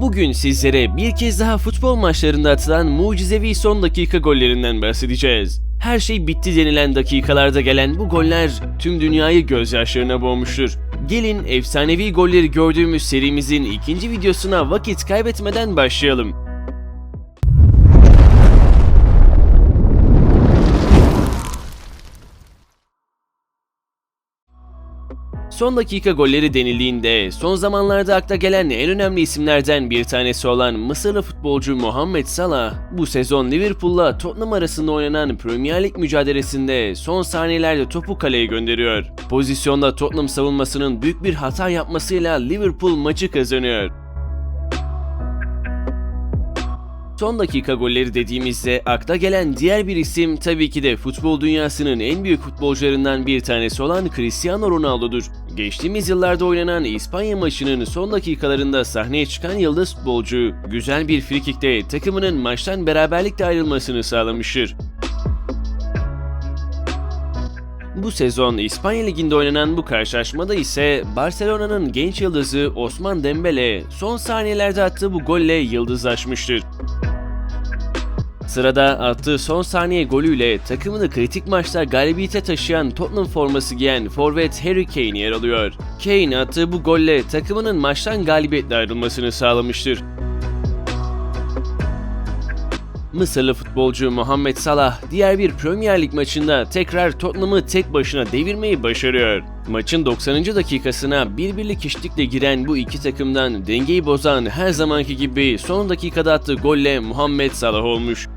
Bugün sizlere bir kez daha futbol maçlarında atılan mucizevi son dakika gollerinden bahsedeceğiz. Her şey bitti denilen dakikalarda gelen bu goller tüm dünyayı gözyaşlarına boğmuştur. Gelin efsanevi golleri gördüğümüz serimizin ikinci videosuna vakit kaybetmeden başlayalım. Son dakika golleri denildiğinde son zamanlarda akla gelen en önemli isimlerden bir tanesi olan Mısırlı futbolcu Muhammed Salah bu sezon Liverpool'la Tottenham arasında oynanan Premier Lig mücadelesinde son saniyelerde topu kaleye gönderiyor. Pozisyonda Tottenham savunmasının büyük bir hata yapmasıyla Liverpool maçı kazanıyor. Son dakika golleri dediğimizde akla gelen diğer bir isim tabii ki de futbol dünyasının en büyük futbolcularından bir tanesi olan Cristiano Ronaldo'dur. Geçtiğimiz yıllarda oynanan İspanya maçının son dakikalarında sahneye çıkan yıldız futbolcu, güzel bir frikikte takımının maçtan beraberlikle ayrılmasını sağlamıştır. Bu sezon İspanya Ligi'nde oynanan bu karşılaşmada ise Barcelona'nın genç yıldızı Osman Dembele son saniyelerde attığı bu golle yıldızlaşmıştır. Sırada attığı son saniye golüyle takımını kritik maçta galibiyete taşıyan Tottenham forması giyen forvet Harry Kane yer alıyor. Kane attığı bu golle takımının maçtan galibiyetle ayrılmasını sağlamıştır. Mısırlı futbolcu Muhammed Salah diğer bir Premier Lig maçında tekrar Tottenham'ı tek başına devirmeyi başarıyor. Maçın 90. dakikasına bir birlik eşitlikle giren bu iki takımdan dengeyi bozan her zamanki gibi son dakikada attığı golle Muhammed Salah olmuş.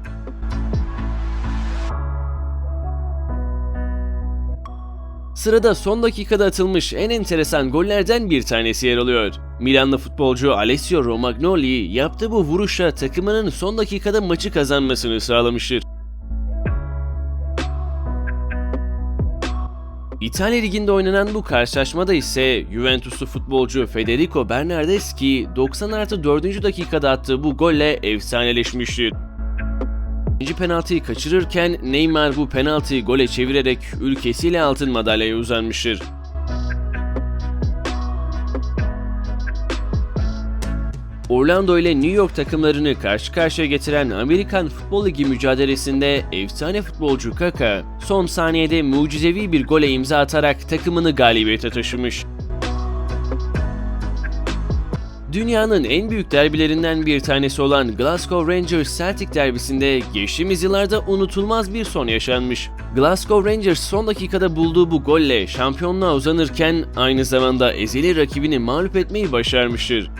Sırada son dakikada atılmış en enteresan gollerden bir tanesi yer alıyor. Milanlı futbolcu Alessio Romagnoli yaptığı bu vuruşla takımının son dakikada maçı kazanmasını sağlamıştır. İtalya Ligi'nde oynanan bu karşılaşmada ise Juventuslu futbolcu Federico Bernardeschi 90 artı 4. dakikada attığı bu golle efsaneleşmiştir. İkinci penaltıyı kaçırırken Neymar bu penaltıyı gole çevirerek ülkesiyle altın madalyaya uzanmıştır. Orlando ile New York takımlarını karşı karşıya getiren Amerikan Futbol Ligi mücadelesinde efsane futbolcu Kaka son saniyede mucizevi bir gole imza atarak takımını galibiyete taşımış. Dünyanın en büyük derbilerinden bir tanesi olan Glasgow Rangers Celtic derbisinde geçtiğimiz yıllarda unutulmaz bir son yaşanmış. Glasgow Rangers son dakikada bulduğu bu golle şampiyonluğa uzanırken aynı zamanda ezeli rakibini mağlup etmeyi başarmıştır.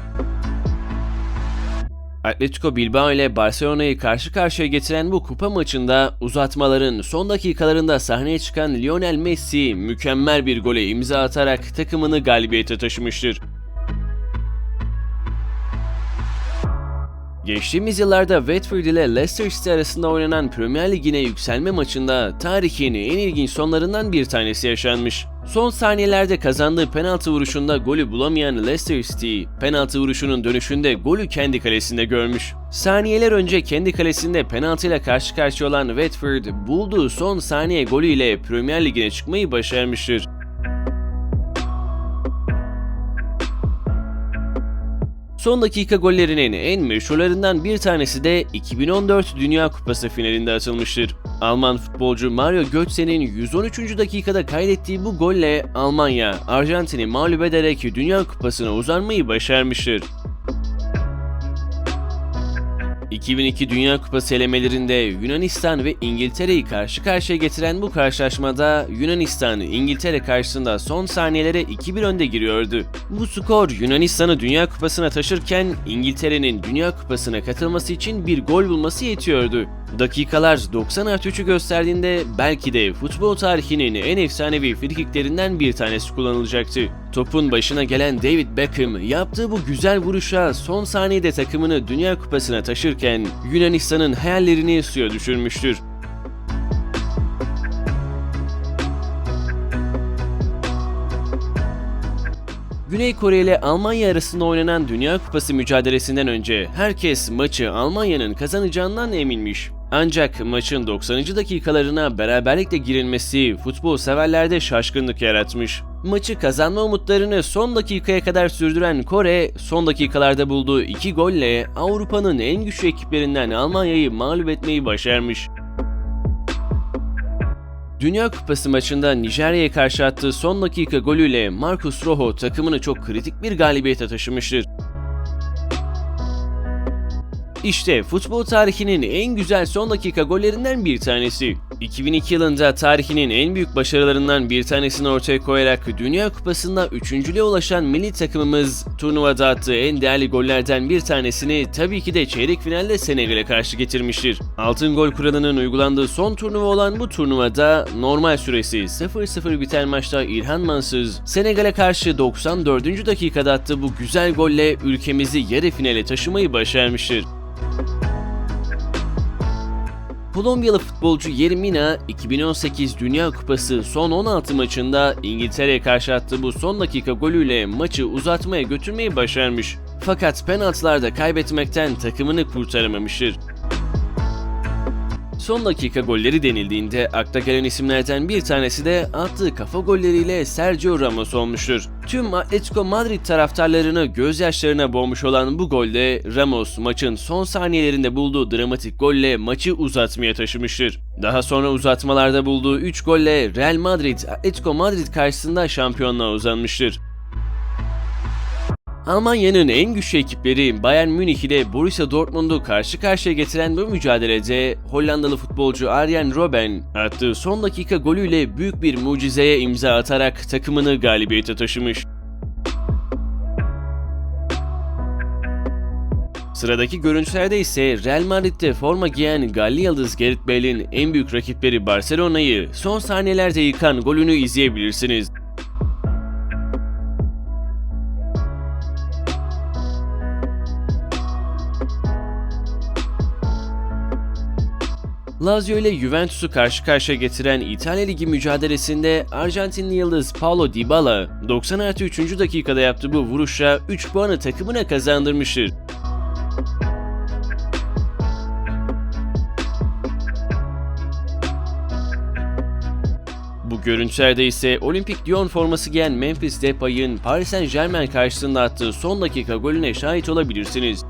Atletico Bilbao ile Barcelona'yı karşı karşıya getiren bu kupa maçında uzatmaların son dakikalarında sahneye çıkan Lionel Messi mükemmel bir gole imza atarak takımını galibiyete taşımıştır. Geçtiğimiz yıllarda Watford ile Leicester City arasında oynanan Premier Lig'ine yükselme maçında tarihin en ilginç sonlarından bir tanesi yaşanmış. Son saniyelerde kazandığı penaltı vuruşunda golü bulamayan Leicester City, penaltı vuruşunun dönüşünde golü kendi kalesinde görmüş. Saniyeler önce kendi kalesinde penaltıyla karşı karşıya olan Watford, bulduğu son saniye golüyle Premier Lig'ine çıkmayı başarmıştır. Son dakika gollerinin en meşhurlarından bir tanesi de 2014 Dünya Kupası finalinde atılmıştır. Alman futbolcu Mario Götze'nin 113. dakikada kaydettiği bu golle Almanya, Arjantin'i mağlup ederek Dünya Kupası'na uzanmayı başarmıştır. 2002 Dünya Kupası elemelerinde Yunanistan ve İngiltere'yi karşı karşıya getiren bu karşılaşmada Yunanistan İngiltere karşısında son saniyelere 2-1 önde giriyordu. Bu skor Yunanistan'ı Dünya Kupası'na taşırken İngiltere'nin Dünya Kupası'na katılması için bir gol bulması yetiyordu. Dakikalar 90 artı 3'ü gösterdiğinde belki de futbol tarihinin en efsanevi frikiklerinden bir tanesi kullanılacaktı. Topun başına gelen David Beckham yaptığı bu güzel vuruşa son saniyede takımını Dünya Kupası'na taşırken Yunanistan'ın hayallerini suya düşürmüştür. Güney Kore ile Almanya arasında oynanan Dünya Kupası mücadelesinden önce herkes maçı Almanya'nın kazanacağından eminmiş. Ancak maçın 90. dakikalarına beraberlikle girilmesi futbol severlerde şaşkınlık yaratmış. Maçı kazanma umutlarını son dakikaya kadar sürdüren Kore, son dakikalarda bulduğu iki golle Avrupa'nın en güçlü ekiplerinden Almanya'yı mağlup etmeyi başarmış. Dünya Kupası maçında Nijerya'ya karşı attığı son dakika golüyle Marcus Rojo takımını çok kritik bir galibiyete taşımıştır. İşte futbol tarihinin en güzel son dakika gollerinden bir tanesi. 2002 yılında tarihinin en büyük başarılarından bir tanesini ortaya koyarak Dünya Kupası'nda üçüncülüğe ulaşan milli takımımız turnuvada attığı en değerli gollerden bir tanesini tabii ki de çeyrek finalde Senegal'e karşı getirmiştir. Altın gol kuralının uygulandığı son turnuva olan bu turnuvada normal süresi 0-0 biten maçta İlhan Mansız Senegal'e karşı 94. dakikada attığı bu güzel golle ülkemizi yarı finale taşımayı başarmıştır. Kolombiyalı futbolcu Yermina 2018 Dünya Kupası son 16 maçında İngiltere'ye karşı attığı bu son dakika golüyle maçı uzatmaya götürmeyi başarmış. Fakat penaltılarda kaybetmekten takımını kurtaramamıştır. Son dakika golleri denildiğinde akla gelen isimlerden bir tanesi de attığı kafa golleriyle Sergio Ramos olmuştur. Tüm Atletico Madrid taraftarlarını gözyaşlarına boğmuş olan bu golde Ramos maçın son saniyelerinde bulduğu dramatik golle maçı uzatmaya taşımıştır. Daha sonra uzatmalarda bulduğu 3 golle Real Madrid Atletico Madrid karşısında şampiyonluğa uzanmıştır. Almanya'nın en güçlü ekipleri Bayern Münih ile Borussia Dortmund'u karşı karşıya getiren bu mücadelede Hollandalı futbolcu Arjen Robben attığı son dakika golüyle büyük bir mucizeye imza atarak takımını galibiyete taşımış. Sıradaki görüntülerde ise Real Madrid'de forma giyen Galli Yıldız Gareth Bale'in en büyük rakipleri Barcelona'yı son saniyelerde yıkan golünü izleyebilirsiniz. Lazio ile Juventus'u karşı karşıya getiren İtalya Ligi mücadelesinde Arjantinli yıldız Paulo Dybala 90 artı 3. dakikada yaptığı bu vuruşla 3 puanı takımına kazandırmıştır. Bu görüntülerde ise Olimpik Lyon forması giyen Memphis Depay'ın Paris Saint Germain karşısında attığı son dakika golüne şahit olabilirsiniz.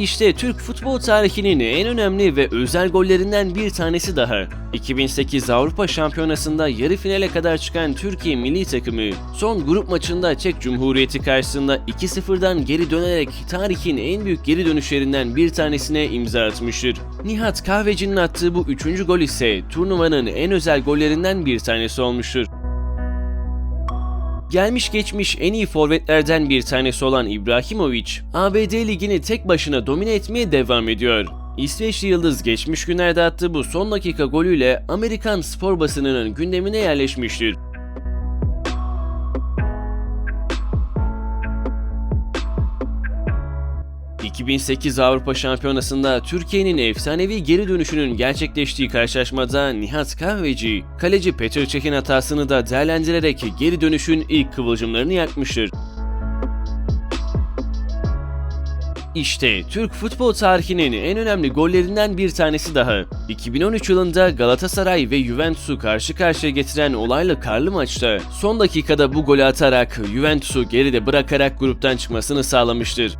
İşte Türk futbol tarihinin en önemli ve özel gollerinden bir tanesi daha. 2008 Avrupa Şampiyonası'nda yarı finale kadar çıkan Türkiye milli takımı son grup maçında Çek Cumhuriyeti karşısında 2-0'dan geri dönerek tarihin en büyük geri dönüşlerinden bir tanesine imza atmıştır. Nihat Kahveci'nin attığı bu üçüncü gol ise turnuvanın en özel gollerinden bir tanesi olmuştur. Gelmiş geçmiş en iyi forvetlerden bir tanesi olan İbrahimovic, ABD ligini tek başına domine etmeye devam ediyor. İsveçli Yıldız geçmiş günlerde attığı bu son dakika golüyle Amerikan spor basınının gündemine yerleşmiştir. ...2008 Avrupa Şampiyonası'nda Türkiye'nin efsanevi geri dönüşünün gerçekleştiği karşılaşmada Nihat Kahveci, kaleci Petr Çek'in hatasını da değerlendirerek geri dönüşün ilk kıvılcımlarını yakmıştır. İşte Türk futbol tarihinin en önemli gollerinden bir tanesi daha. 2013 yılında Galatasaray ve Juventus'u karşı karşıya getiren olaylı karlı maçta son dakikada bu golü atarak Juventus'u geride bırakarak gruptan çıkmasını sağlamıştır.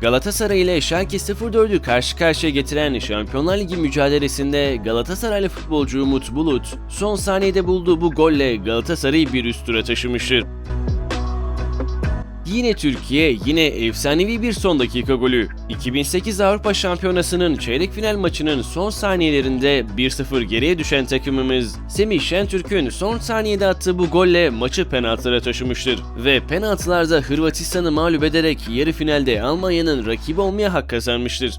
Galatasaray ile Schalke 04'ü karşı karşıya getiren Şampiyonlar Ligi mücadelesinde Galatasaraylı futbolcu Umut Bulut son saniyede bulduğu bu golle Galatasaray'ı bir üst tura taşımıştır. Yine Türkiye, yine efsanevi bir son dakika golü. 2008 Avrupa Şampiyonası'nın çeyrek final maçının son saniyelerinde 1-0 geriye düşen takımımız Semih Şentürk'ün son saniyede attığı bu golle maçı penaltılara taşımıştır. Ve penaltılarda Hırvatistan'ı mağlup ederek yarı finalde Almanya'nın rakibi olmaya hak kazanmıştır.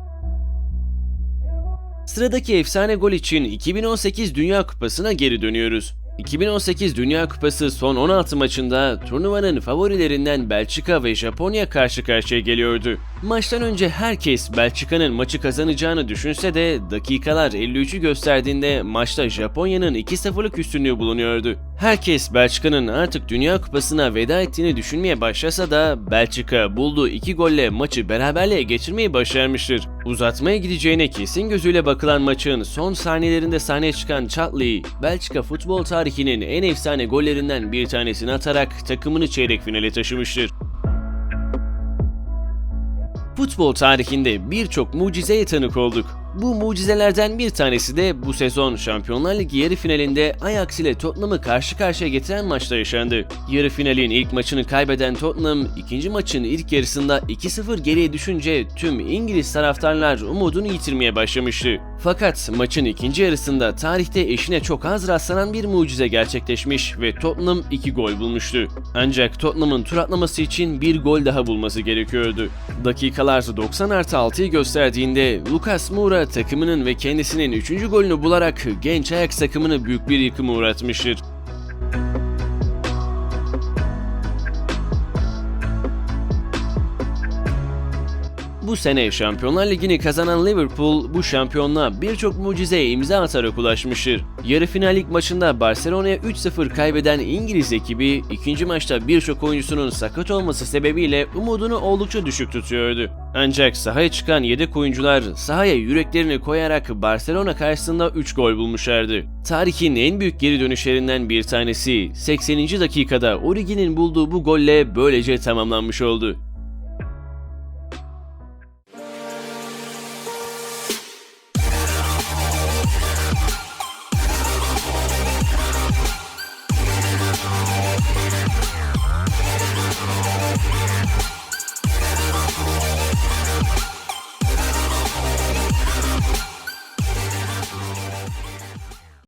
Sıradaki efsane gol için 2018 Dünya Kupası'na geri dönüyoruz. 2018 Dünya Kupası son 16 maçında turnuvanın favorilerinden Belçika ve Japonya karşı karşıya geliyordu. Maçtan önce herkes Belçika'nın maçı kazanacağını düşünse de dakikalar 53'ü gösterdiğinde maçta Japonya'nın 2-0'lık üstünlüğü bulunuyordu. Herkes Belçika'nın artık Dünya Kupası'na veda ettiğini düşünmeye başlasa da Belçika bulduğu iki golle maçı beraberliğe geçirmeyi başarmıştır. Uzatmaya gideceğine kesin gözüyle bakılan maçın son saniyelerinde sahneye çıkan Chatley, Belçika futbol tarihinin en efsane gollerinden bir tanesini atarak takımını çeyrek finale taşımıştır. Futbol tarihinde birçok mucizeye tanık olduk. Bu mucizelerden bir tanesi de bu sezon Şampiyonlar Ligi yarı finalinde Ajax ile Tottenham'ı karşı karşıya getiren maçta yaşandı. Yarı finalin ilk maçını kaybeden Tottenham, ikinci maçın ilk yarısında 2-0 geriye düşünce tüm İngiliz taraftarlar umudunu yitirmeye başlamıştı. Fakat maçın ikinci yarısında tarihte eşine çok az rastlanan bir mucize gerçekleşmiş ve Tottenham 2 gol bulmuştu. Ancak Tottenham'ın tur atlaması için bir gol daha bulması gerekiyordu. Dakikalar 90 artı 6'yı gösterdiğinde Lucas Moura takımının ve kendisinin 3. golünü bularak genç Ajax takımını büyük bir yıkıma uğratmıştır. Bu sene Şampiyonlar Ligi'ni kazanan Liverpool bu şampiyonluğa birçok mucizeye imza atarak ulaşmıştır. Yarı final ilk maçında Barcelona'ya 3-0 kaybeden İngiliz ekibi ikinci maçta birçok oyuncusunun sakat olması sebebiyle umudunu oldukça düşük tutuyordu. Ancak sahaya çıkan yedek oyuncular sahaya yüreklerini koyarak Barcelona karşısında 3 gol bulmuşlardı. Tarihin en büyük geri dönüşlerinden bir tanesi 80. dakikada Origi'nin bulduğu bu golle böylece tamamlanmış oldu.